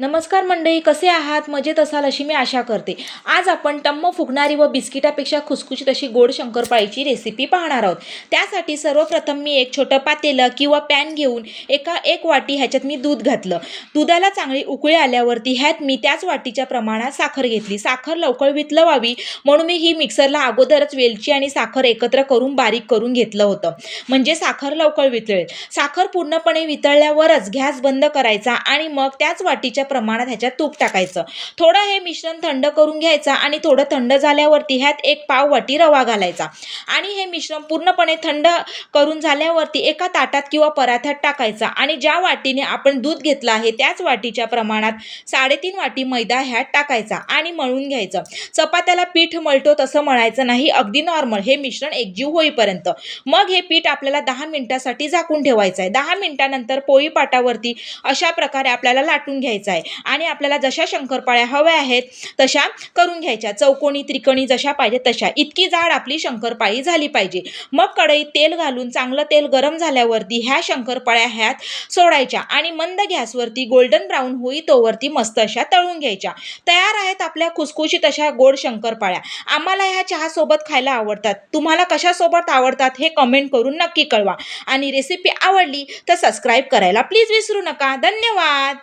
नमस्कार मंडळी कसे आहात? मजेत असाल अशी मी आशा करते. आज आपण टम्म फुगणारी व बिस्किटापेक्षा खुसखुशीत अशी गोड शंकरपाळीची रेसिपी पाहणार आहोत. त्यासाठी सर्वप्रथम मी एक छोटं पातेलं किंवा पॅन घेऊन एका एक वाटी ह्याच्यात मी दूध घातलं. दुधाला चांगली उकळी आल्यावरती ह्यात मी त्याच वाटीच्या प्रमाणात साखर घेतली. साखर लवकर वितलवावी म्हणून मी ही मिक्सरला अगोदरच वेलची आणि साखर एकत्र करून बारीक करून घेतलं होतं. म्हणजे साखर लवकर वितळेल. साखर पूर्णपणे वितळल्यावरच गॅस बंद करायचा आणि मग त्याच वाटीच्या प्रमाणात ह्याच्यात तूप टाकायचं. थोडं हे मिश्रण थंड करून घ्यायचं आणि थोडं थंड झाल्यावरती ह्यात एक पाव वाटी रवा घालायचा. आणि हे मिश्रण पूर्णपणे थंड करून झाल्यावरती एका ताटात किंवा पराठ्यात टाकायचा. आणि ज्या वाटीने आपण दूध घेतलं आहे त्याच वाटीच्या प्रमाणात साडेतीन वाटी मैदा ह्यात टाकायचा आणि मळून घ्यायचं. चपात्याला पीठ मळतो तसं मळायचं नाही अगदी नॉर्मल हे मिश्रण एकजीव होईपर्यंत. मग हे पीठ आपल्याला दहा मिनिटासाठी झाकून ठेवायचं आहे. दहा मिनिटानंतर पोळी पाटावरती अशा प्रकारे आपल्याला लाटून घ्यायचं आहे. आणि आपल्याला जशा शंकरपाळ्या हव्या आहेत तशा करून घ्यायच्या. चौकोनी त्रिकोणी जशा पाहिजे तशा. इतकी जाड आपली शंकरपाळी झाली पाहिजे. मग कढईत तेल घालून चांगलं तेल गरम झाल्यावरती ह्या शंकरपाळ्या ह्यात सोडायच्या आणि मंद गॅसवरती गोल्डन ब्राऊन होई तोवरती मस्त अशा तळून घ्यायच्या. तयार आहेत आपल्या खुसखुशीत अशा गोड शंकरपाळ्या. आम्हाला ह्या चहासोबत खायला आवडतात. तुम्हाला कशासोबत आवडतात हे कमेंट करून नक्की कळवा. आणि रेसिपी आवडली तर सबस्क्राईब करायला प्लीज विसरू नका. धन्यवाद!